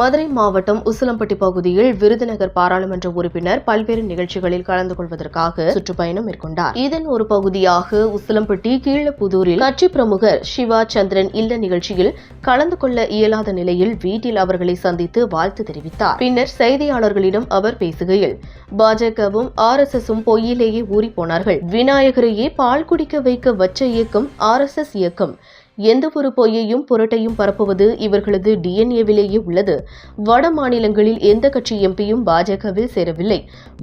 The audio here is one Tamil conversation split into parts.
மதுரை மாவட்டம் உசிலம்பட்டி பகுதியில் விருதுநகர் பாராளுமன்ற உறுப்பினர் பல்வேறு நிகழ்ச்சிகளில் கலந்து கொள்வதற்காக சுற்றுப்பயணம் மேற்கொண்டார். இதன் ஒரு பகுதியாக உசிலம்பட்டி கீழப்புதூரில் கட்சி பிரமுகர் சிவா சந்திரன் இல்ல நிகழ்ச்சியில் கலந்து கொள்ள இயலாத நிலையில் வீட்டில் அவர்களை சந்தித்து வாழ்த்து தெரிவித்தார். பின்னர் செய்தியாளர்களிடம் அவர் பேசுகையில் பாஜகவும் ஆர் எஸ் எஸும் பொய்யிலேயே ஊறி போனார்கள். விநாயகரையே பால் குடிக்க வைக்க வச்ச இயக்கம் ஆர் எஸ் எஸ் இயக்கம். எந்த ஒரு பொய்யையும் புரட்டையும் பரப்புவது இவர்களது டிஎன்ஏவிலேயே உள்ளது. வட மாநிலங்களில் எந்த கட்சி எம்பியும் பாஜகவில் சேரவில்லை.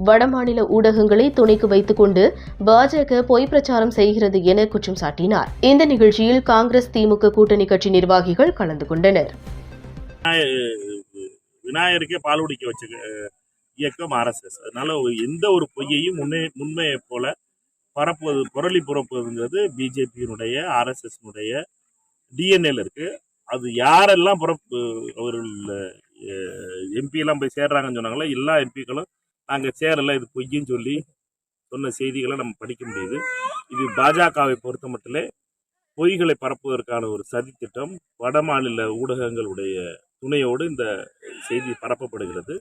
வடமாநில ஊடகங்களை துணைக்கு வைத்துக் கொண்டு பாஜக பொய் பிரச்சாரம் செய்கிறது என குற்றம் சாட்டினார். இந்த நிகழ்ச்சியில் காங்கிரஸ் திமுக கூட்டணி கட்சி நிர்வாகிகள் கலந்து கொண்டனர். விநாயகருக்கே பால் குடிக்க வச்ச இயக்கம் ஆர்எஸ்எஸ் அதனால எந்த ஒரு பொய்யையும் முன்னே முன்மையை போல பரப்புவது புரளி புரப்புவதுங்கிறது பிஜேபியினுடைய ஆர்எஸ்எஸ்னுடைய டிஎன்ஏல இருக்கு. அது யாரெல்லாம் புறப்பு அவர்கள் எம்பி எல்லாம் போய் சேர்றாங்கன்னு சொன்னாங்களோ எல்லா எம்பிக்களும் நாங்கள் சேரல இது பொய்ன்னு சொல்லி சொன்ன செய்திகளை நம்ம படிக்க முடியுது. இது பாஜகவை பொறுத்த மட்டிலே பொய்களை பரப்புவதற்கான ஒரு சதித்திட்டம் வட மாநில ஊடகங்களுடைய துணையோடு இந்த செய்தி பரப்பப்படுகிறது.